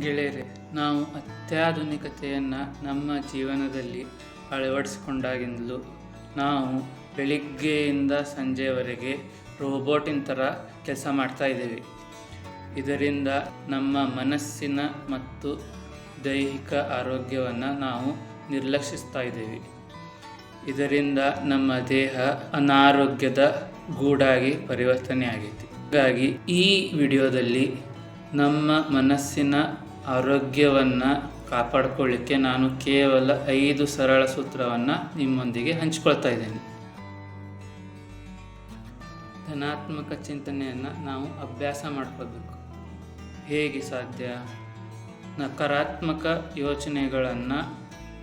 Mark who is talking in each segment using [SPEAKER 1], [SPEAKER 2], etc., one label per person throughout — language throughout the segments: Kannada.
[SPEAKER 1] ಗೆಳೆಯರೆ, ನಾವು ಅತ್ಯಾಧುನಿಕತೆಯನ್ನು ನಮ್ಮ ಜೀವನದಲ್ಲಿ ಅಳವಡಿಸಿಕೊಂಡಾಗಿಂದಲೂ ನಾವು ಬೆಳಿಗ್ಗೆಯಿಂದ ಸಂಜೆಯವರೆಗೆ ರೋಬೋಟಿನ ಥರ ಕೆಲಸ ಮಾಡ್ತಾ ಇದ್ದೇವೆ. ಇದರಿಂದ ನಮ್ಮ ಮನಸ್ಸಿನ ಮತ್ತು ದೈಹಿಕ ಆರೋಗ್ಯವನ್ನು ನಾವು ನಿರ್ಲಕ್ಷಿಸ್ತಾ ಇದ್ದೇವೆ. ಇದರಿಂದ ನಮ್ಮ ದೇಹ ಅನಾರೋಗ್ಯದ ಗೂಡಾಗಿ ಪರಿವರ್ತನೆ ಆಗೈತಿ ಹಾಗಾಗಿ ಈ ವಿಡಿಯೋದಲ್ಲಿ ನಮ್ಮ ಮನಸ್ಸಿನ ಆರೋಗ್ಯವನ್ನು ಕಾಪಾಡಿಕೊಳ್ಳಿಕ್ಕೆ ನಾನು ಕೇವಲ ಐದು ಸರಳ ಸೂತ್ರವನ್ನು ನಿಮ್ಮೊಂದಿಗೆ ಹಂಚಿಕೊಳ್ತಾ ಇದ್ದೇನೆ. ಧನಾತ್ಮಕ ಚಿಂತನೆಯನ್ನು ನಾವು ಅಭ್ಯಾಸ ಮಾಡ್ಕೋಬೇಕು ಹೇಗೆ ಸಾಧ್ಯ? ನಕಾರಾತ್ಮಕ ಯೋಚನೆಗಳನ್ನು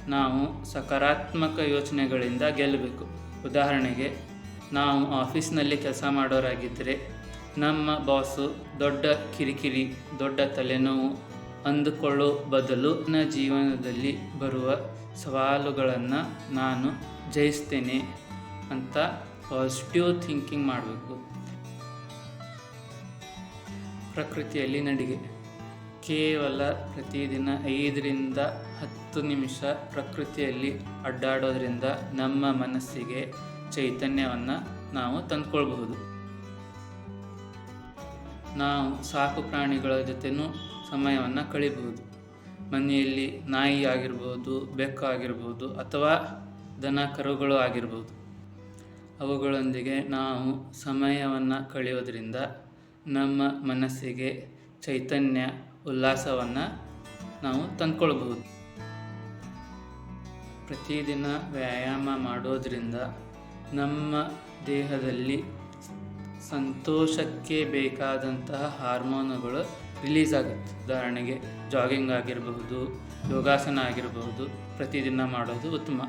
[SPEAKER 1] ನಾವು ಸಕಾರಾತ್ಮಕ ಯೋಚನೆಗಳಿಂದ ಗೆಲ್ಲಬೇಕು. ಉದಾಹರಣೆಗೆ, ನಾವು ಆಫೀಸ್ನಲ್ಲಿ ಕೆಲಸ ಮಾಡೋರಾಗಿದ್ದರೆ ನಮ್ಮ ಬಾಸು ದೊಡ್ಡ ಕಿರಿಕಿರಿ, ದೊಡ್ಡ ತಲೆನೋವು ಅಂದುಕೊಳ್ಳೋ ಬದಲು ನನ್ನ ಜೀವನದಲ್ಲಿ ಬರುವ ಸವಾಲುಗಳನ್ನು ನಾನು ಜಯಿಸ್ತೇನೆ ಅಂತ ಪಾಸಿಟಿವ್ ಥಿಂಕಿಂಗ್ ಮಾಡಬೇಕು. ಪ್ರಕೃತಿಯಲ್ಲಿ ನಡಿಗೆ. ಕೇವಲ ಪ್ರತಿದಿನ ಐದರಿಂದ ಹತ್ತು ನಿಮಿಷ ಪ್ರಕೃತಿಯಲ್ಲಿ ಅಡ್ಡಾಡೋದ್ರಿಂದ ನಮ್ಮ ಮನಸ್ಸಿಗೆ ಚೈತನ್ಯವನ್ನು ನಾವು ತಂದ್ಕೊಳ್ಬಹುದು. ನಾವು ಸಾಕು ಪ್ರಾಣಿಗಳ ಜೊತೆನೂ ಸಮಯವನ್ನು ಕಳಿಬಹುದು. ಮನೆಯಲ್ಲಿ ನಾಯಿ ಆಗಿರ್ಬೋದು, ಬೆಕ್ಕು ಆಗಿರ್ಬೋದು ಅಥವಾ ದನ ಕರುಗಳು ಆಗಿರ್ಬೋದು. ಅವುಗಳೊಂದಿಗೆ ನಾವು ಸಮಯವನ್ನು ಕಳೆಯೋದ್ರಿಂದ ನಮ್ಮ ಮನಸ್ಸಿಗೆ ಚೈತನ್ಯ, ಉಲ್ಲಾಸವನ್ನು ನಾವು ತಂದ್ಕೊಳ್ಬಹುದು. ಪ್ರತಿದಿನ ವ್ಯಾಯಾಮ ಮಾಡೋದರಿಂದ ನಮ್ಮ ದೇಹದಲ್ಲಿ ಸಂತೋಷಕ್ಕೆ ಬೇಕಾದಂತಹ ಹಾರ್ಮೋನುಗಳು ರಿಲೀಸ್ ಆಗುತ್ತೆ. ಉದಾಹರಣೆಗೆ ಜಾಗಿಂಗ್ ಆಗಿರಬಹುದು, ಯೋಗಾಸನ ಆಗಿರಬಹುದು, ಪ್ರತಿದಿನ ಮಾಡೋದು ಉತ್ತಮ.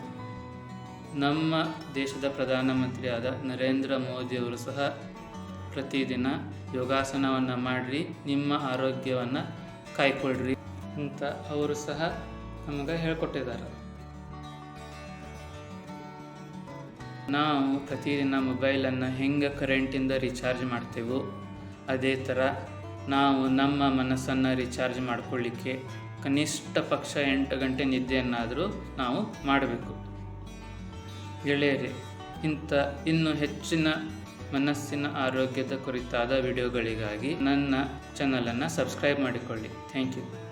[SPEAKER 1] ನಮ್ಮ ದೇಶದ ಪ್ರಧಾನಮಂತ್ರಿಯಾದ ನರೇಂದ್ರ ಮೋದಿಯವರು ಸಹ ಪ್ರತಿದಿನ ಯೋಗಾಸನವನ್ನು ಮಾಡಿರಿ, ನಿಮ್ಮ ಆರೋಗ್ಯವನ್ನು ಕಾಯ್ಕೊಳ್ರಿ ಅಂತ ಅವರು ಸಹ ನಮಗೆ ಹೇಳ್ಕೊಟ್ಟಿದ್ದಾರೆ. ನಾವು ಪ್ರತಿದಿನ ಮೊಬೈಲನ್ನು ಹೆಂಗೆ ಕರೆಂಟಿಂದ ರೀಚಾರ್ಜ್ ಮಾಡ್ತೇವೋ? ಅದೇ ಥರ ನಾವು ನಮ್ಮ ಮನಸ್ಸನ್ನು ರೀಚಾರ್ಜ್ ಮಾಡಿಕೊಳ್ಳಿಕ್ಕೆ ಕನಿಷ್ಠ ಪಕ್ಷ ಎಂಟು ಗಂಟೆ ನಿದ್ದೆಯನ್ನಾದರೂ ನಾವು ಮಾಡಬೇಕು. ಗೆಳೆಯರೆ, ಇಂಥ ಇನ್ನು ಹೆಚ್ಚಿನ ಮನಸ್ಸಿನ ಆರೋಗ್ಯದ ಕುರಿತಾದ ವಿಡಿಯೋಗಳಿಗಾಗಿ ನನ್ನ ಚಾನಲನ್ನು ಸಬ್ಸ್ಕ್ರೈಬ್ ಮಾಡಿಕೊಳ್ಳಿ. Thank you